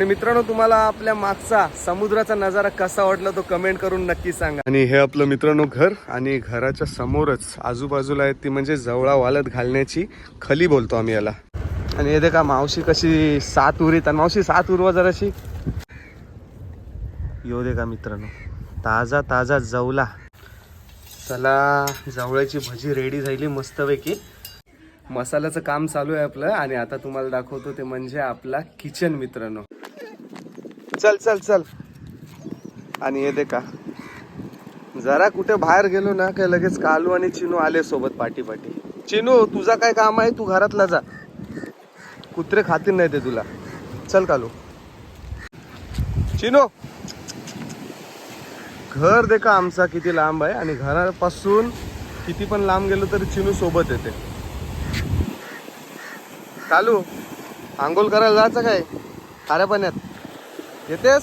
आणि मित्रांनो तुम्हाला आपल्या मागचा समुद्राचा नजारा कसा वाटला तो कमेंट करून नक्की सांगा. आणि हे आपलं मित्रांनो घर आणि घराच्या समोरच आजूबाजूला आहे ती म्हणजे जवळा वालत घालण्याची खली बोलतो आम्ही याला. आणि हे का मावशी कशी सात उरीत आणि मावशी सात उरवा जराशी. येऊ दे का मित्रांनो ताजा ताजा जवला. चला जवळची भजी रेडी झाली मस्तपैकी. मसाल्याचं काम चालू आहे आपलं आणि आता तुम्हाला दाखवतो ते म्हणजे आपला किचन मित्रांनो. चल चल चल. आणि हे दे का जरा कुठे बाहेर गेलो ना काय लगेच कालू आणि चिनू आले सोबत पाठी पाठी चिनू तुझा काय काम आहे? तू घरातला जा. कुत्रे खातील नाही ते तुला. चल कालू. चिनू. घर दे का आमचा किती लांब आहे आणि घरापासून किती पण लांब गेलो तरी चिनू सोबत येते. कालू आंघोळ करायला जायचं काय? खाऱ्या पाण्यात. येतेस?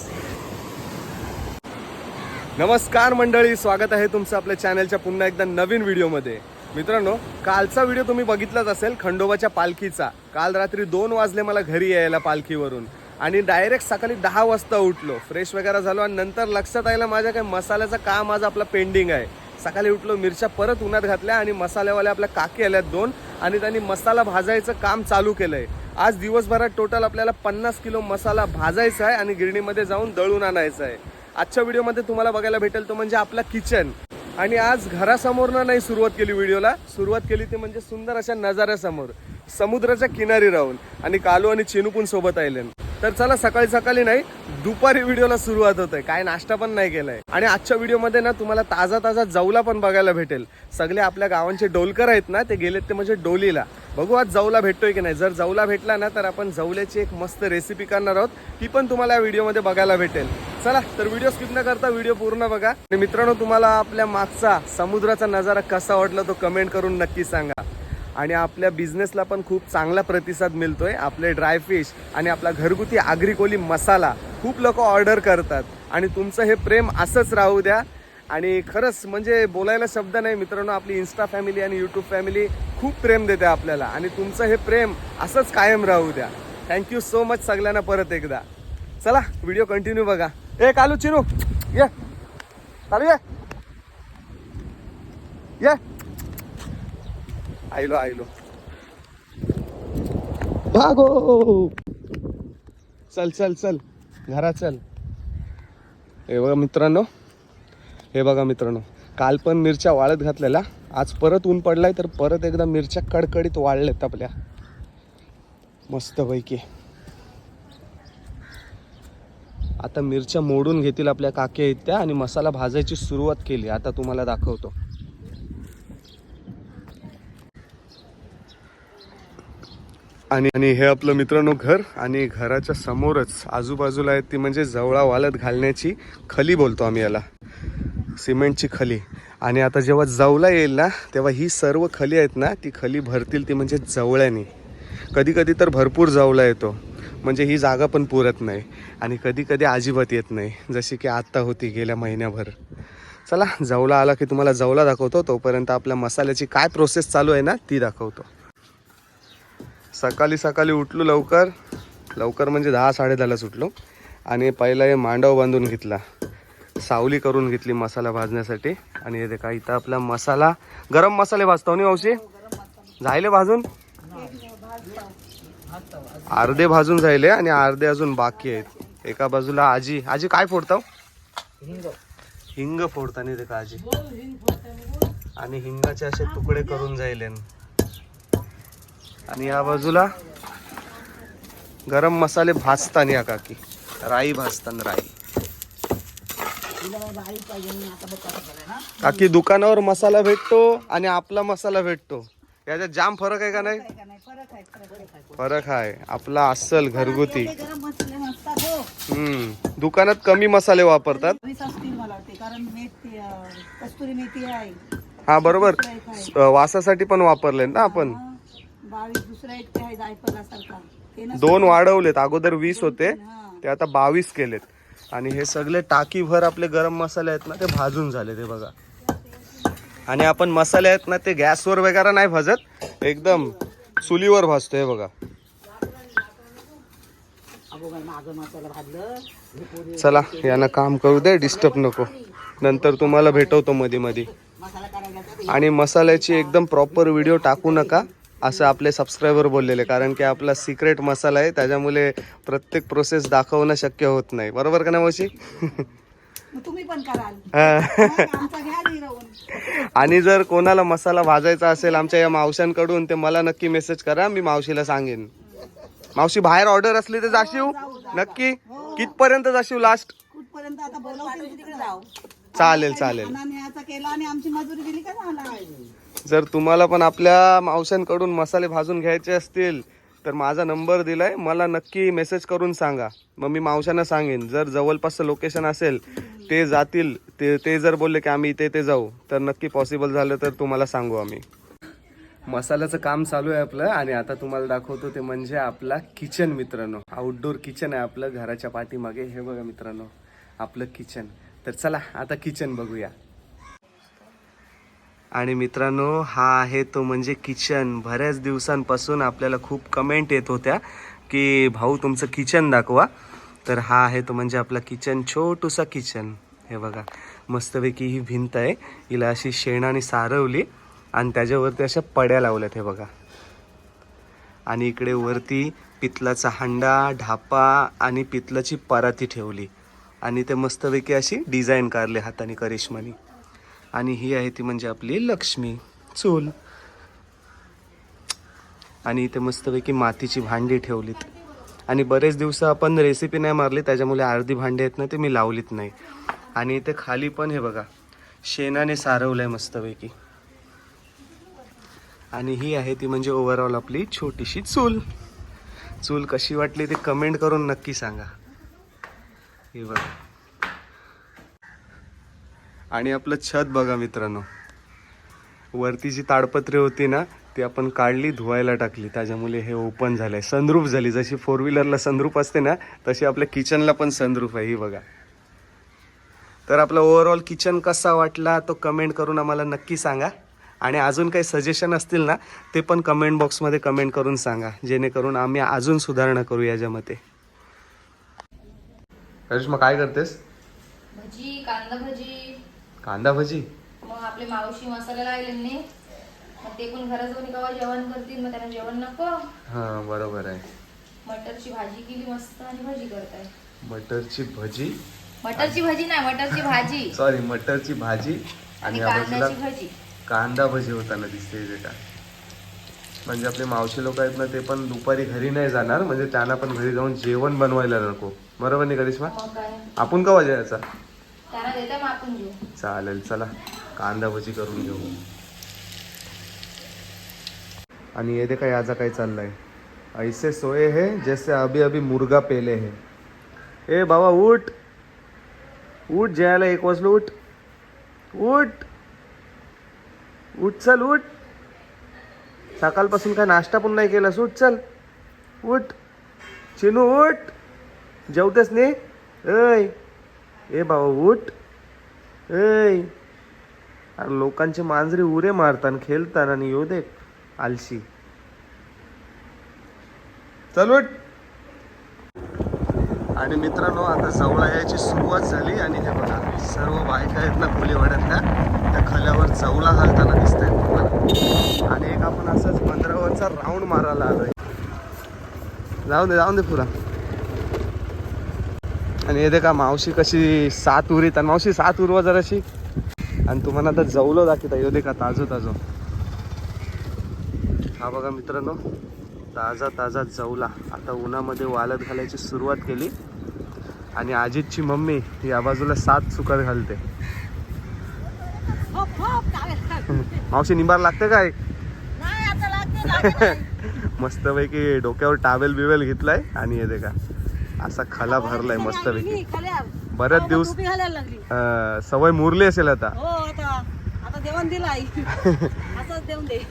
नमस्कार मंडळी स्वागत आहे तुमचं आपल्या चॅनलच्या पुन्हा एकदा नवीन व्हिडिओमध्ये. मित्रांनो कालचा व्हिडिओ तुम्ही बघितलाच असेल खंडोबाच्या पालखीचा. काल रात्री दोन वाजले मला घरी यायला पालखीवरून. आणि डायरेक्ट सकाळी दहा वाजता उठलो. फ्रेश वगैरे झालो आणि नंतर लक्षात आयला माझ्या काय मसाल्याचं काम आज आपलं पेंडिंग आहे. सकाळी उठलो मिरच्या परत उन्हात घातल्या आणि मसाल्यावाल्या आपल्या काकी आल्यात दोन. आणि त्यांनी मसाला भाजायचं काम चालू केलंय. आज दिवसभरात टोटल आपल्याला पन्नास किलो मसाला भाजायचा आहे आणि गिरणीमध्ये जाऊन दळून आणायचं आहे आजच्या व्हिडिओमध्ये तुम्हाला बघायला भेटेल तो म्हणजे आपला किचन आणि आज घरासमोरनं नाही सुरुवात केली व्हिडिओला. सुरुवात केली ती म्हणजे सुंदर अशा नजाऱ्यासमोर. समुद्राच्या किनारी राहून. आणि कालू आणि चिनू पण सोबत आले तर चला सकाळी सकाळी नाही दुपारी व्हिडिओला सुरुवात होते काय नाश्ता पण नाही केलाय. आणि आजच्या व्हिडिओमध्ये ना तुम्हाला ताजा ताजा जवला पण बघायला भेटेल. सगळे आपल्या गावांचे डोलकर आहेत ना ते गेलेत ते म्हणजे डोलीला. बघू आज जवला भेटतोय की नाही. जर जवला भेटला ना तर आपण जवल्याची एक मस्त रेसिपी करणार आहोत. ती पण तुम्हाला या व्हिडिओमध्ये बघायला भेटेल. चला तर व्हिडिओ स्किप न करता व्हिडिओ पूर्ण बघा. आणि मित्रांनो तुम्हाला आपल्या मागचा समुद्राचा नजारा कसा वाटला तो कमेंट करून नक्की सांगा. आणि आपल्या बिझनेसला पण खूप चांगला प्रतिसाद मिळतोय. आपले ड्रायफिश आणि आपला घरगुती आगरी कोली मसाला खूप लोक ऑर्डर करतात. आणि तुमचं हे प्रेम असंच राहू द्या. आणि खरंच म्हणजे बोलायला शब्द नाही मित्रांनो आपली इन्स्टा फॅमिली आणि यूट्यूब फॅमिली खूप प्रेम देते आपल्याला. आणि तुमचं हे प्रेम असंच कायम राहू द्या. थँक्यू सो मच सगळ्यांना परत एकदा. चला व्हिडिओ कंटिन्यू बघा. ए कालू चिनू ये. चालू ये. ये. आयलो आयलो. भागो! चल चल चल. घरा चल. हे बघा मित्रांनो. हे बघा मित्रांनो. काल पण मिरच्या वाळत घातलेल्या. आज परत ऊन पडलाय तर परत एकदा मिरच्या कडकडीत वाळल्यात आपल्या. मस्तपैकी. आता मिरच्या मोडून घेतील आपल्या काके आहेत त्या आणि मसाला भाजायची सुरुवात केली. आता तुम्हाला दाखवतो. आणि आणि हे आपलं मित्रांनो घर आणि घराच्या समोरच आजूबाजूला आहे ती म्हणजे जवळा वालत घालण्याची खली बोलतो आम्ही याला. सिमेंटची खली. आणि आता जेव्हा जवला येईल ना तेव्हा ही सर्व खली आहेत ना ती खली भरतील ती म्हणजे जवळ्याने. कधी कधी तर भरपूर जवला येतो. म्हणजे ही जागा पण पुरत नाही. आणि कधी कधी अजिबात येत नाही. जशी की आत्ता होती गेल्या महिन्याभर. चला जवला आला की तुम्हाला जवला दाखवतो तोपर्यंत आपल्या मसाल्याची काय प्रोसेस चालू आहे ना ती दाखवतो. सकाळी सकाळी उठलो लवकर. लवकर म्हणजे दहा साडेदहालाच उठलो. आणि पहिला हे मांडव बांधून घेतला. सावली करून घेतली मसाला भाजण्यासाठी. आणि हे का इथं आपला मसाला गरम मसाले भाजतो नाही मावशी? झाले भाजून? अर्धे भाजून झाले आणि अर्धे अजून बाकी आहेत. एका बाजूला आजी. आजी काय फोडताव? हिंग फोडताना ते का आजी. आणि हिंगाचे असे तुकडे करून जाईल आणि या बाजूला गरम मसाले भाजताना या काकी. राई भाजताना राई. काकी दुकानावर मसाला भेटतो आणि आपला मसाला भेटतो. याच्यात जाम फरक आहे का नाही? फरक आहे. आपला अस्सल घरगुती. हम्म. दुकानात कमी मसाले वापरतात. हा बरोबर. वासासाठी पण वापरले ना आपण? बावीस दुसरा एक ते आहे जायफळासारखा ते नसतं. दोन वाढवलेत. अगोदर वीस होते. ते आता बावीस केलेत. आणि हे सगळे टाकीभर आपले गरम मसाले आहेत ना ते भाजून झाले ते बघा. आणि आपण मसाले आहेत ना ते गॅसवर वगैरे नाही भाजत एकदम चुलीवर भाजतो हे बघा. अगो बाई मागं मसाला भाजलं. हे पोरी चला यांना काम करू दे डिस्टर्ब नको. नंतर तुम्हाला भेटवतो मध्ये मध्ये मसाला करायला तर आणि मसाल्याची एकदम प्रॉपर व्हिडिओ टाकू नका. असं आपले सबस्क्रायबर बोललेले कारण की आपला सिक्रेट मसाला आहे त्याच्यामुळे प्रत्येक प्रोसेस दाखवणं शक्य होत नाही. बरोबर का ना तुम्ही पण हा. राहून. आणि जर कोणाला मसाला भाजायचा असेल आमच्या या मावशांकडून ते मला नक्की मेसेज करा मी मावशीला सांगेन. मावशी बाहेर ऑर्डर असली तर जाशीव नक्की? कितपर्यंत जाशीव लास्ट चालेल चालेल. जर तुम्हाला पण आपल्या मावशांकडून मसाले भाजून घ्यायचे असतील तर माझा नंबर दिलाय. मला नक्की मेसेज करून सांगा. मग मी मावशांना सांगेन. जर जवळपासचं लोकेशन असेल ते जातील. ते ते जर बोलले की आम्ही इथे ते जाऊ तर नक्की पॉसिबल झालं तर तुम्हाला सांगू आम्ही. मसाल्याचं काम चालू आहे आपलं आणि आता तुम्हाला दाखवतो ते म्हणजे आपला किचन मित्रांनो. आउटडोर किचन आहे आपलं घराच्या पाठीमागे. हे बघा मित्रांनो आपलं किचन तर चला आता किचन बघूया. आणि मित्रांनो हा आहे तो म्हणजे किचन. बऱ्याच दिवसांपासून आपल्याला खूप कमेंट येत होत्या की भाऊ तुमचं किचन दाखवा. तर हा आहे तो म्हणजे आपला किचन छोटूसा किचन. हे बघा मस्तपैकी ही भिंत आहे. हिला अशी शेणाने सारवली आणि त्याच्यावरती अशा पड्या लावल्यात हे बघा. आणि इकडे वरती पितलाचा हांडा ढापा आणि पितलाची पराती ठेवली. आणि ते मस्तपैकी अशी डिझाईन काढली हाताने करिश्मानी. आणि ही आहे ती म्हणजे आपली लक्ष्मी चूल. आणि इथे मस्तपैकी मातीची भांडी ठेवलीत. आणि बरेच दिवस आपण रेसिपी नाही मारली त्याच्यामुळे अर्धी भांडी आहेत ना ते मी लावलीत नाही. आणि इथे खाली पण हे बघा शेणाने सारवलं आहे मस्तपैकी. आणि ही आहे ती म्हणजे ओव्हरऑल आपली छोटीशी चूल. चूल कशी वाटली ते कमेंट करून नक्की सांगा. हे बघा. आणि आपलं छत बघा मित्रांनो. वरती जी ताडपत्री होती ना ती आपण काढली धुवायला टाकली. त्याच्यामुळे हे ओपन झालंय. सनरूफ झाली. जशी फोर व्हीलरला सनरूफ असते ना तशी आपल्या किचनला पण सनरूफ आहे. ही बघा. तर आपला ओव्हरऑल किचन कसा वाटला तो कमेंट करून आम्हाला नक्की सांगा. आणि अजून काही सजेशन असतील ना ते पण कमेंट बॉक्समध्ये कमेंट करून सांगा. जेणेकरून आम्ही अजून सुधारणा करू याच्यामध्ये करिश्मा काय करतेस? भजी कांदा भजी. कांदा भजी? मग आपले मावशी मसाला लागले मग ते पण घरात जाऊन केव्हा जेवण करतील मग त्यांना जेवण नको. हां बरोबर आहे. मटरची भाजी केली मस्त आणि भजी करताय. मटरची भजी? मटरची भजी नाही मटरची भाजी. सॉरी मटरची भाजी आणि आणि या बाजूला कांद्याची भजी. कांदा भजी होताना दिसते इथे का. म्हणजे आपले मावशी लोक आहेत ना ते पण दुपारी घरी नाही जाणार म्हणजे त्यांना पण घरी जाऊन जेवण बनवायला नको. बरोबर नाही करिश्मा मग काय? आपण कवा जायचा? त्यांना देता मग आपण घेऊ चालेल चला. कांदा भजी करून घेऊ. आणि येते काय याचा काय चाललंय? ऐसे सोये है जैसे अभी अभी मुर्गा पेले हे. ए बाबा उठ. उठ जेवायला एक वाजलो उठ. उठ. उठ चल उठ. सकाळपासून काय नाश्ता पण नाही केलास उठ चल. उठ. चिनू उठ. जेवतेस नाही ऐ. ए बाबा उठ. ऐ अरे लोकांचे मांजरे उरे मारतान खेळतान आणि येऊ दे आलशी. चल आणि मित्रांनो आता जवळ यायची सुरुवात झाली आणि हे बघा सर्व बायका आहेत ना खोलीवाड्यातल्या त्या खल्यावर जवळा घालताना दिसत आहेत तुम्हाला. आणि एक आपण असंच पंधरावरचा राऊंड मारायला आलोय. जाऊ दे जाऊ दे पुरा. आणि येते का मावशी कशी सात उरीत आणि मावशी सात उरवा जराशी. आणि तुम्हाला आता जवलं दाखवता येऊ दे का ताजो ताजो. हा बघा मित्रांनो ताजा ताजा जवला. आता उन्हामध्ये वालत घालायची सुरुवात केली. आणि अजितची मम्मी या बाजूला सात चुकत घालते. हप, टावेल. मावशी निंबार लागते काय. मस्तपैकी डोक्यावर टावेल बिवेल घेतलाय. आणि येते का असा खला भरलाय मस्तपैकी मी खाल्या. बऱ्याच हो, दिवस सवय मुरली असेल आता. हो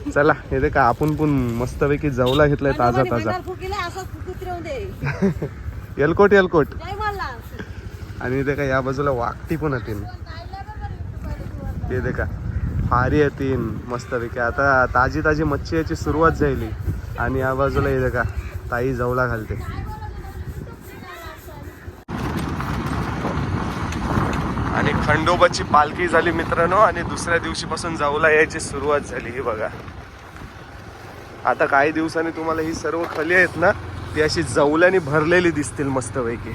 चला येते का आपण पण मस्तपैकी जवला घेतलाय ताजा ताजा एलकोट एलकोट आणि इथे का या बाजूला वाकटी पण येतील ते का फारी येतील मस्तपैकी आता ताजी ताजी मच्छी याची सुरुवात झाली. आणि या बाजूला येते का ताई जवला घालते. आणि खंडोबाची पालखी झाली मित्रांनो आणि दुसऱ्या दिवशीपासून जाऊला यायची सुरुवात झाली. ही बघा. आता काही दिवसांनी तुम्हाला ही सर्व खली आहेत ना ती अशी जवल्याने भरलेली दिसतील मस्तपैकी.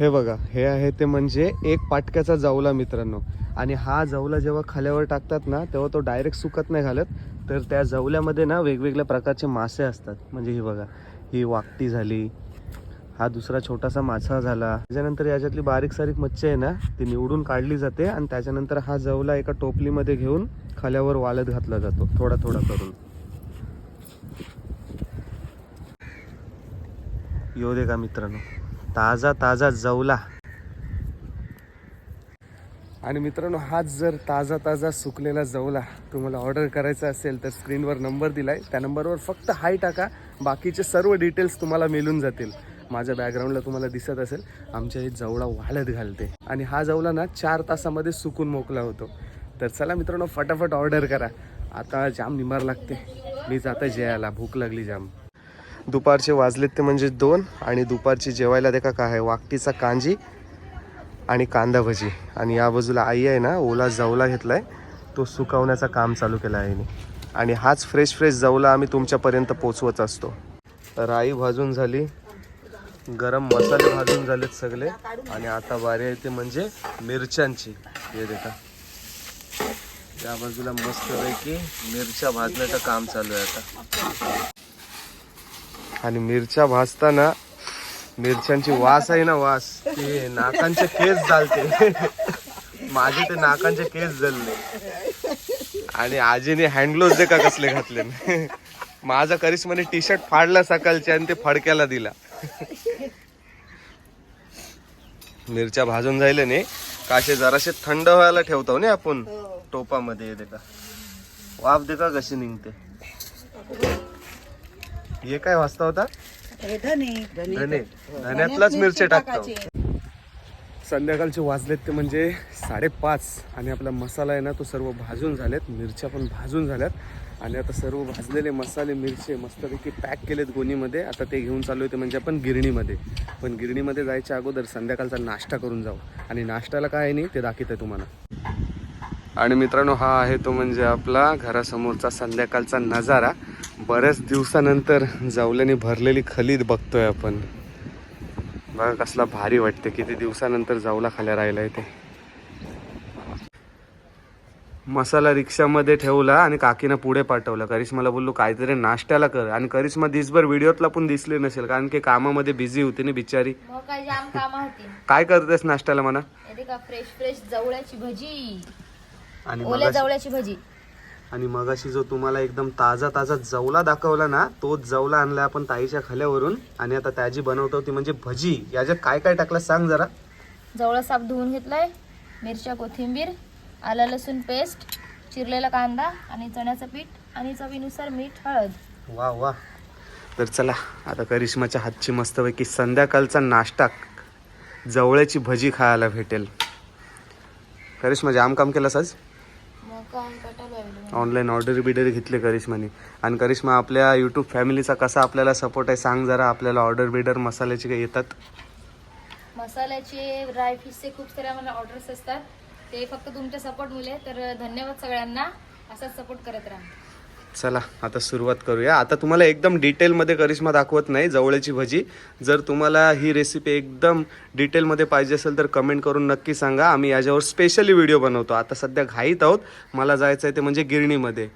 हे बघा हे आहे ते म्हणजे एक पाटक्याचा जवला मित्रांनो. आणि हा जवला जेव्हा खाल्यावर टाकतात ना तेव्हा तो डायरेक्ट सुकत नाही घालत. तर त्या जवल्यामध्ये ना वेगवेगळ्या प्रकारचे मासे असतात. म्हणजे ही बघा ही वाकटी झाली हा दुसरा छोटासा मासा झाला. त्याच्यानंतर याच्यातली बारीक सारीक मच्छी आहे ना ती निवडून काढली जाते आणि त्याच्यानंतर हा जवला एका टोपलीमध्ये घेऊन खाल्यावर वाळत घातला जातो थोडा थोडा करून. येऊ दे का मित्रांनो ताजा ताजा जवला. आणि मित्रांनो हाच जर ताजा ताजा सुकलेला जवला तुम्हाला ऑर्डर करायचा असेल तर स्क्रीनवर नंबर दिलाय. त्या नंबरवर फक्त हाय टाका. बाकीचे सर्व डिटेल्स तुम्हाला मिळून जातील. माझ्या बॅकग्राऊंडला तुम्हाला दिसत असेल. आमच्या हे जवळा वाळत घालते. आणि हा जवला ना चार तासामध्ये सुकून मोकला होतो. तर चला मित्रांनो फटाफट ऑर्डर करा. आता जाम निमार लागते. मी जाता जेवायला. भूक लागली जाम. दुपारचे वाजलेत ते म्हणजे दोन आणि दुपारची जेवायला देखा काय आहे? वाकटीचा कांजी आणि कांदा भजी. आणि या बाजूला आई आहे ना ओला जवला घेतलाय. तो सुकवण्याचं काम चालू केला आहे आणि हाच फ्रेश फ्रेश जवला आम्ही तुमच्यापर्यंत पोचवत असतो. राई भाजून झाली. गरम मसाले भाजून झालेत सगळे. आणि आता बारी आहे ते म्हणजे मिरच्यांची. हे देखा. त्या बाजूला मस्तपैकी मिरच्या भाजण्याचं काम चालू आहे आता. आणि मिरच्या भाजताना मिरच्यांची वास आहे ना वास. ते नाकांचे केस चालते माझे ते नाकांचे केस जळले. आणि आजीने हँडग्लोव्ह दे का कसले घातले. माझा करिश्माने टी शर्ट फाडला सकाळचे आणि ते फडक्याला दिला. मिरच्या भाजून जायले ने काशे जराशे थंड व्हायला ठेवतो ना आपण. टोपामध्ये दे का वाफ दे का कशी निघते. हे काय वाजता होता? हे धने. धने. धन्यातलाच मिरची टाकतो. संध्याकाळचे वाजलेत ते म्हणजे साडेपाच आणि आपला मसाला आहे ना तो सर्व भाजून झालेत. मिरच्या पण भाजून झाल्यात. आणि आता सर्व भाजलेले मसाले मिरचे मस्तपैकी पॅक केलेत गोणीमध्ये. आता ते घेऊन चालू होते म्हणजे आपण गिरणीमध्ये. पण गिरणीमध्ये जायच्या अगोदर संध्याकाळचा नाश्ता करून जाऊ. आणि नाश्त्याला काय आहे नाही ते दाखवत आहे तुम्हाला. आणि मित्रांनो हा आहे तो म्हणजे आपला घरासमोरचा संध्याकाळचा नजारा. बऱ्याच दिवसानंतर जावल्याने भरलेली खलीद बघतोय आपण. बघा कसला भारी वाटते किती दिवसानंतर जावला खाल्या राहिला ते. मसाला रिक्षामध्ये ठेवला आणि काकीनं पुढे पाठवला. करिश्माला बोललो काहीतरी नाश्त्याला कर. आणि करिश्मा दिसभर व्हिडिओतला पण दिसली नसेल कारण की कामामध्ये बिझी होती ना बिचारी. काय करतेस नाश्त्याला म्हणा? फ्रेश फ्रेश जवळ्याची भजी. आणि ओल्या मगाशी- जवळ्याची भजी. आणि मगाशी जो तुम्हाला एकदम ताजा ताजा जवला दाखवला ना तोच जवला आणला आपण ताईच्या खाल्यावरून. आणि आता त्याची बनवतो ती म्हणजे भजी. याच्यात काय काय टाकलं सांग जरा. जवळ साप धुवून घेतलाय मिरच्या कोथिंबीर आलं लसूण पेस्ट चिरलेला कांदा आणि चण्याचं पीठ आणि चवीनुसार मीठ हळद. वा वा. तर चला आता करिश्माच्या हातची मस्तपैकी संध्याकाळचा नाश्ता जवळची भजी खायला भेटेल. करिश्मा जाम काम केलंस आज? ऑनलाईन ऑर्डर बिडर घेतले करिश्माने. आणि करिश्मा आपल्या यूट्यूब फॅमिलीचा कसा आपल्याला सपोर्ट आहे सांग जरा आपल्याला ऑर्डर बिडर मसाल्याचे काही येतात? मसाल्याचे ड्राय फिशचे खूप सारे आम्हाला ऑर्डर्स असतात. ते फक्त तुमच्या सपोर्ट मुले. तर धन्यवाद सगळ्यांना. असाच सपोर्ट करत राहा. चला आता सुरुवात करूया. आता तुम्हाला एकदम डिटेलमध्ये करिश्मा दाखवत नाही जवळची भजी. जर तुम्हाला ही रेसिपी एकदम डिटेलमध्ये पाहिजे असेल तर कमेंट करून नक्की सांगा. आम्ही याच्यावर स्पेशली व्हिडिओ बनवतो. आता सध्या घाईत आहोत. मला जायचं आहे ते म्हणजे गिरणीमध्ये.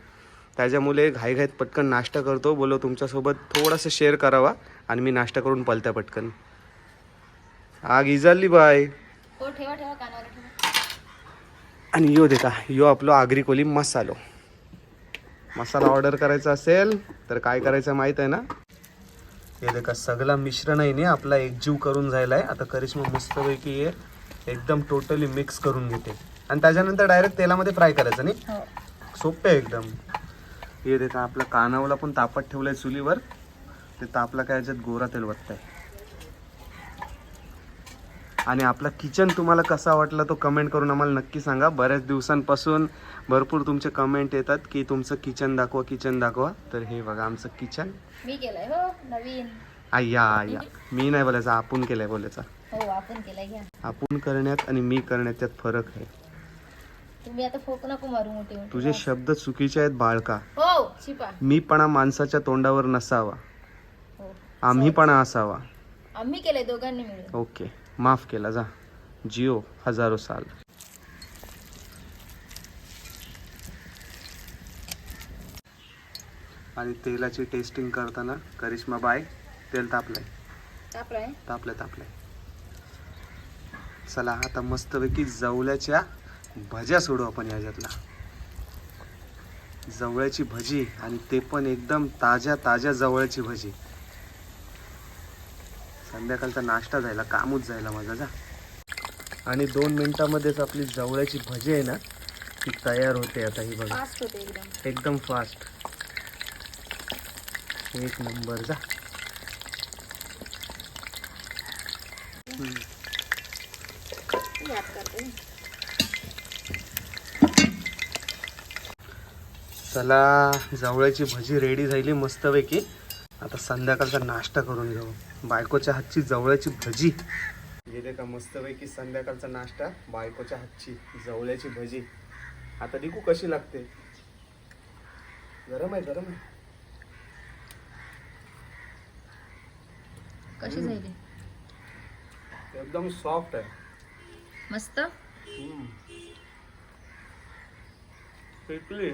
त्याच्यामुळे घाईघाईत पटकन नाश्ता करतो. बोलो तुमच्यासोबत थोडंसं शेअर करावा आणि मी नाश्ता करून पलत्या पटकन. आग इजाली बाय आणि यो देता यो आपलो आगरी कोली मसालो. मसाला ऑर्डर करायचा असेल तर काय करायचं माहीत आहे ना? हे देखा सगळा मिश्रण आहे ना आपला एकजीव करून जायला आहे आता करिश्मा मस्तपैकी हे एकदम टोटली मिक्स करून घेते. आणि त्याच्यानंतर डायरेक्ट तेलामध्ये फ्राय करायचं नाही हो. सोपे आहे एकदम. हे देखा आपलं कानावला पण तापत ठेवलंय चुलीवर. ते तापला काय याच्यात गोरा तेल आहे आणि आपला किचन तुम्हाला कसा वाटला तो कमेंट करून आम्हाला नक्की सांगा. बऱ्याच दिवसांपासून भरपूर तुमचे कमेंट येतात की तुमचं किचन दाखवा किचन दाखवा. तर हे बघा आमचं किचन. मी केलंय हो नवीन. आय्या आय्या. मी नाही बोलायचं आपण केलंय बोलायचा. हो आपण केलंय घ्या. आपण करण्यात आणि मी करण्यात त्यात फरक आहे. तुम्ही आता फोक नको मारू मोठे मोठे. तुझे शब्द चुकीचे आहेत बाळका. हो शिपा. मीपणा माणसाच्या तोंडावर नसावा. हो. आम्हीपणा असावा. आम्ही केलंय दोघांनी मिळून. ओके. माफ केला जा. जिओ हजारो साल. आणि तेलाची टेस्टिंग करताना करिश्मा बाय तेल तापलंय. तापलाय? तापलंय तापलंय. चला आता मस्तपैकी जवल्याच्या भज्या सोडू आपण याच्यातला. जवळ्याची भजी आणि ते पण एकदम ताज्या ताज्या जवळची भजी. संध्याकाळचा नाश्ता जायला कामच जायला माझा जा. आणि दोन मिनिटामध्येच आपली जवळची भजी आहे ना ती तयार होते आता ही बघा. एकदम. फास्ट एक नंबर जा. चला जवळची भजी रेडी झाली मस्तपैकी. आता संध्याकाळचा नाश्ता करून घेऊ. बायकोच्या हातची जवळची भजी. गेले का मस्तपैकी संध्याकाळचा नाश्ता बायकोच्या हातची जवळची भजी. आता दिकू कशी लागते? गरम आहे गरम आहे. कशी झाली? एकदम सॉफ्ट आहे. मस्त? पिकली.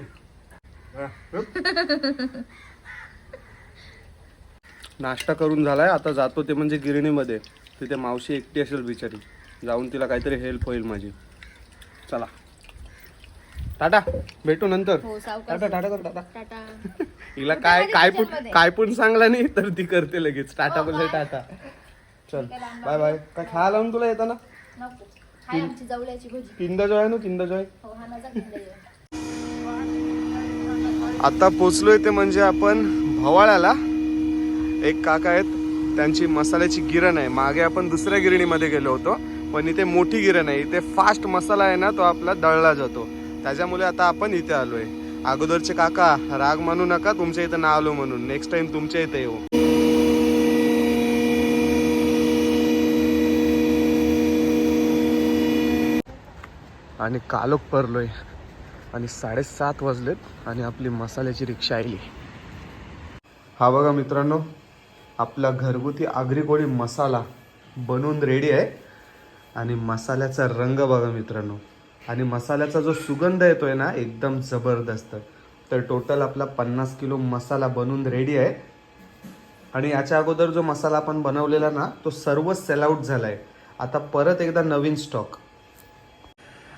नाश्ता करून झालाय. आता जातो ते म्हणजे गिरणीमध्ये. तिथे मावशी एकटी असेल बिचारी. जाऊन तिला काहीतरी हेल्प होईल माझी. चला. टाटा. भेटू नंतर. हो टाटा टाटा कर टाटा. हिला काय काय पण. काय पण सांगला नाही तर ती करते लगेच. टाटा बोलले टाटा. चल. बाय. बाय काय खायला लावून तुला येताना? किंद जॉय ना किंद जॉय हो हा. आता पोचलोय ते म्हणजे आपण भवाळ्याला. एक काका आहेत त्यांची मसाल्याची गिरण आहे. मागे आपण दुसऱ्या गिरणीमध्ये गेलो होतो पण इथे मोठी गिरण आहे. इथे फास्ट मसाला आहे ना तो आपला दळला जातो. त्याच्यामुळे आता आपण इथे आलोय. अगोदरचे काका राग मानू नका तुमच्या इथं ना आलो म्हणून. नेक्स्ट टाइम तुमच्या इथे येऊ. आणि कालोख परलोय. आणि साडेसात वाजलेत आणि आपली मसाल्याची रिक्षा आली. हा बघा मित्रांनो आपला घरगुती आगरी गोळी मसाला बनवून रेडी आहे. आणि मसाल्याचा रंग बघा मित्रांनो. आणि मसाल्याचा जो सुगंध येतोय ना एकदम जबरदस्त. तर टोटल आपला पन्नास किलो मसाला बनवून रेडी आहे. आणि याच्या अगोदर जो मसाला आपण बनवलेला ना तो सर्व सेल आउट झालाय. आता परत एकदा नवीन स्टॉक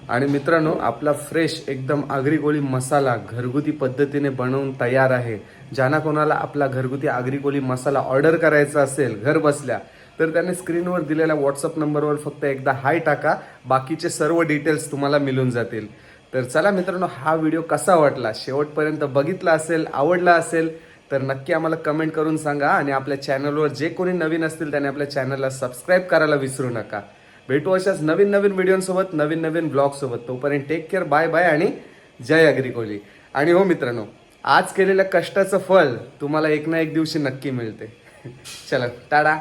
आणि मित्रांनो आपला फ्रेश एकदम आगरी गोळी मसाला घरगुती पद्धतीने बनवून तयार आहे. ज्यांना कोणाला आपला घरगुती आगरी कोली मसाला ऑर्डर करायचा असेल घर बसल्या तर त्याने स्क्रीनवर दिलेल्या व्हॉट्सअप नंबरवर फक्त एकदा हाय टाका. बाकीचे सर्व डिटेल्स तुम्हाला मिळून जातील. तर चला मित्रांनो हा व्हिडिओ कसा वाटला? शेवटपर्यंत बघितला असेल आवडला असेल तर नक्की आम्हाला कमेंट करून सांगा आणि आपल्या चॅनलवर जे कोणी नवीन असतील त्याने आपल्या चॅनलला सबस्क्राईब करायला विसरू नका. भेटू अशाच नवीन नवीन व्हिडिओसोबत नवीन नवीन ब्लॉगसोबत तोपर्यंत टेक केअर बाय बाय आणि जय अग्रिकोली आणि हो मित्रांनो आज केलेल्या कष्टाचं फल तुम्हाला एक ना एक दिवशी नक्की मिळते. चला टाडा.